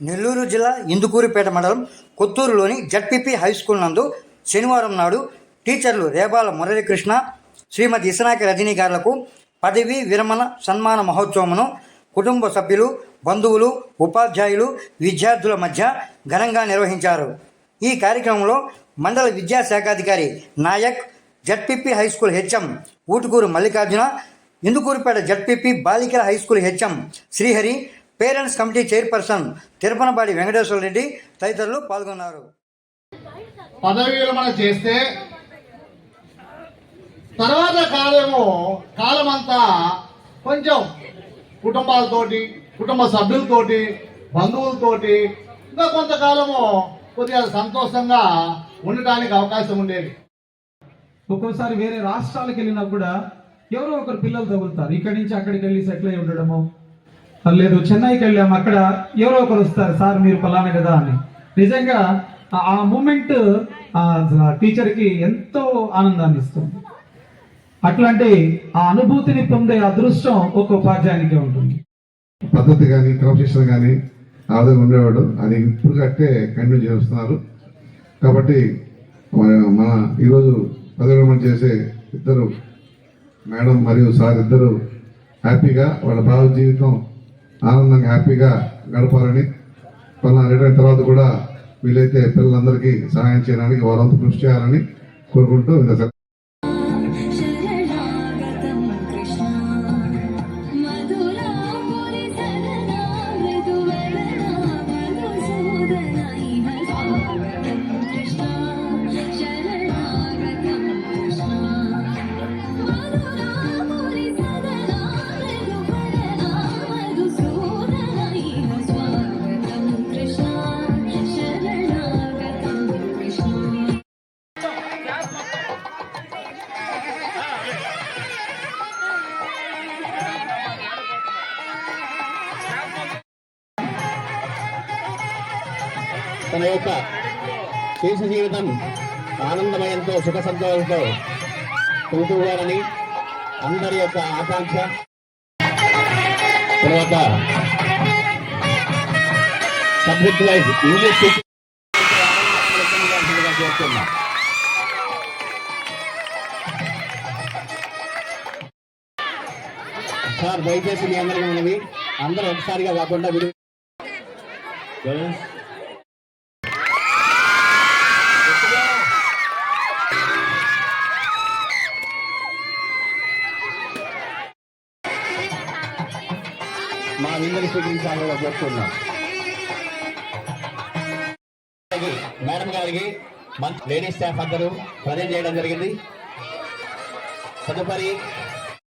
నెల్లూరు జిల్లా ఇందుకూరుపేట మండలం కొత్తూరులోని ZPP high school నందు శనివారం నాడు టీచర్లు రేబాల మురళీకృష్ణ శ్రీమతి ఇసనాకి రజనీ గారులకు పదవి విరమణ సన్మాన మహోత్సవమును కుటుంబ సభ్యులు బంధువులు ఉపాధ్యాయులు విద్యార్థుల మధ్య ఘనంగా నిర్వహించారు. ఈ కార్యక్రమంలో మండల విద్యాశాఖాధికారి Nayak Z P P high school H M Utukuru Mallikarjuna Indukurupeta Z P P బాలికల high school H M Srihari parents committee chairperson Tirupanabadi Venkateswara Reddy తదితరులు పాల్గొన్నారు. పదవి విరమణ చేస్తే తర్వాత కాలము కాలమంతా కొంచెం కుటుంబాలతోటి కుటుంబ సభ్యులతోటి బంధువులతోటి ఇంకా కొంతకాలము కొద్దిగా సంతోషంగా ఉండటానికి అవకాశం ఉండేది. ఒక్కోసారి వేరే రాష్ట్రాలకు వెళ్ళినా కూడా ఎవరో ఒకరు పిల్లలు తగులుతారు. ఇక్కడి నుంచి అక్కడికి వెళ్ళి సెటిల్ అయి ఉండడము లేదు చెన్నైకి వెళ్ళాము. అక్కడ ఎవరో ఒకరు వస్తారు. సార్ మీరు పలానా కదా అని. నిజంగా ఆ- ఆ మూమెంట్ టీచర్కి ఎంతో ఆనందాన్ని ఇస్తుంది. అట్లాంటి ఆ అనుభూతిని పొందే అదృష్టం ఒక ఉపాధ్యాయునికి ఉంటుంది. పద్ధతి కానీ క్రమశిక్షణ కానీ ఆ విధంగా ఉండేవాడు. అది ఇప్పుడు కట్టే కంటిన్యూ చేస్తున్నారు. కాబట్టి మన ఈరోజు పదవిరమణ చేసే ఇద్దరు మేడం మరియు సార్ ఇద్దరు హ్యాపీగా వాళ్ళ భావ జీవితం ఆనందంగా హ్యాపీగా గడపాలని పలానా రిటైర్ తర్వాత కూడా వీలైతే పిల్లలందరికీ సహాయం చేయడానికి వారంతా కృషి చేయాలని కోరుకుంటూ తన యొక్క శేష జీవితం ఆనందమయంతో సుఖ సంతోషంతో పొందుకోవాలని అందరి యొక్క ఆకాంక్ష. తర్వాత సబ్జెక్ట్ వైజ్ ఇంగ్లీష్ చేస్తున్నా సార్ దయచేసి మీ అందరికీ ఉన్నవి అందరూ ఒకసారిగా కాకుండా విడు మా అందరి స్వీకరించాలని చెప్తున్నాం. మేడం గారికి లేడీస్ స్టాఫ్ అందరూ ప్రజెంట్ చేయడం జరిగింది. తదుపరి